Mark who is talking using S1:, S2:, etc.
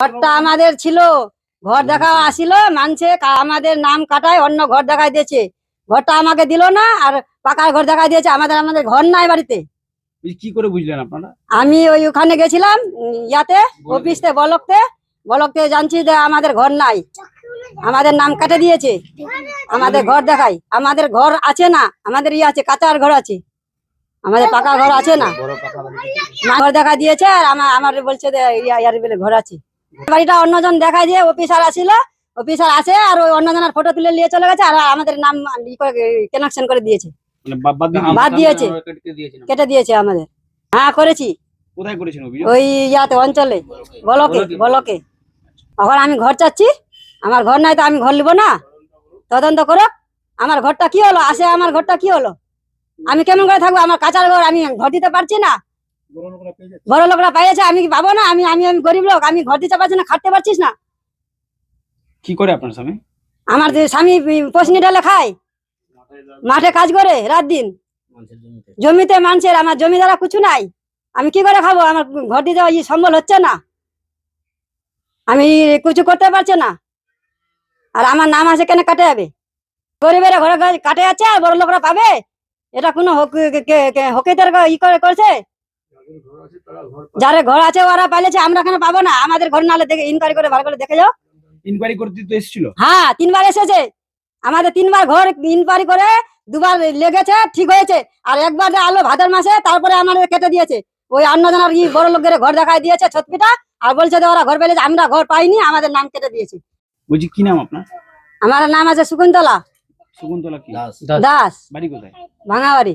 S1: ঘরটা আমাদের ছিল। ঘর দেখা আসিল মানছে আমাদের নাম কাটায় অন্য ঘর দেখাই দিয়েছে। ঘরটা আমাকে দিল না আর পাকার ঘর দেখাই দিয়েছে। আমাদের আমাদের ঘর নাই বাড়িতে।
S2: কি করে বুঝলেন আপনারা?
S1: আমি ওই ওখানে গেছিলাম ইয়াতে অফিসতে বলকতে। বলকতে জানছি যে আমাদের ঘর নাই। আমাদের নাম কাটে দিয়েছে। আমাদের ঘর দেখাই আমাদের ঘর আছে না আমাদের ইয়ে আছে কাঁচার ঘর আছে। আমাদের পাকা ঘর আছে না। ঘর দেখা দিয়েছে আর আমার আমার বলছে যে ইয়া- ইয়ার বলে ঘর আছে। বাড়িটা অন্যজন দেখাই দিয়ে অফিসার আসিল। অফিসার আসে আর ওই অন্যজনের ফটো তুলে নিয়ে চলে গেছে আর আমাদের নাম কানেকশন করে দিয়েছে।
S2: মানে বাদ বাদ দিয়ে
S1: বাদ দিয়েছে। কেটে দিয়েছে আমাদের। হ্যাঁ করেছি।
S2: কোথায় করেছেন
S1: ওই ইয়াতে অঞ্চলে বলকে?
S2: বলকে।
S1: এখন আমি ঘর চাচ্ছি। আমার ঘর নাই তো আমি ঘর নিব না। তদন্ত করো আমার ঘরটা কি হলো? আসে আমার ঘরটা কি হলো? আমি কেমন করে থাকব? আমার কাঁচার ঘর আমি ঘর দিতে পারছি না। বড় লোকরা পাইছে আমি কি পাবো না? আমি আমি আমি গরিব লোক আমি ঘর দিতে পারছি না খাটতে পারছিস না?
S2: কি করে আপনার স্বামী?
S1: আমার যে স্বামী পশনি ডালে খায়। মাঠে কাজ করে রাত দিন। জমিতে। মানুষের আমার জমি দ্বারা কিছু নাই। আমি কি করে খাব? আমার ঘর দিতে সম্বল হচ্ছে না। আমি কিছু করতে পারছি না। আর আমার নাম আছে কেন কাটে যাবে? গরিবের ঘরে কাটে যাচ্ছে আর বড় লোকরা পাবে? এটা কোনো হকিদের ই করে করছে? যারা ঘর আছে ওরা পাইলেছে আমরা কেন পাবো না। আমাদের ঘর নালে দেখে ইনকোয়ারি করে ভালো করে দেখে যাও।
S2: ইনকোয়ারি করতে তো এসেছিল।
S1: হ্যাঁ তিনবার এসেছে। আমাদের তিনবার ঘর ইনকোয়ারি করে দুবার লেগেছে ঠিক হয়েছে। আর একবার আলো ভাতের মাসে তারপরে আমাদের কেটে দিয়েছে। ওই অন্যজনের কি বড় লোকের ঘর দেখাই দিয়েছে ছতপিটা আর বলছে যে ওরা ঘর পেলেছে আমরা ঘর পাইনি আমাদের নাম কেটে দিয়েছে।
S2: বলছি কি নাম আপনার?
S1: আমার নাম আছে শকুন্তলা
S2: শকুন্তলা কি?
S1: দাস।
S2: বাড়ি কোথায়?
S1: ভাঙাবাড়ি।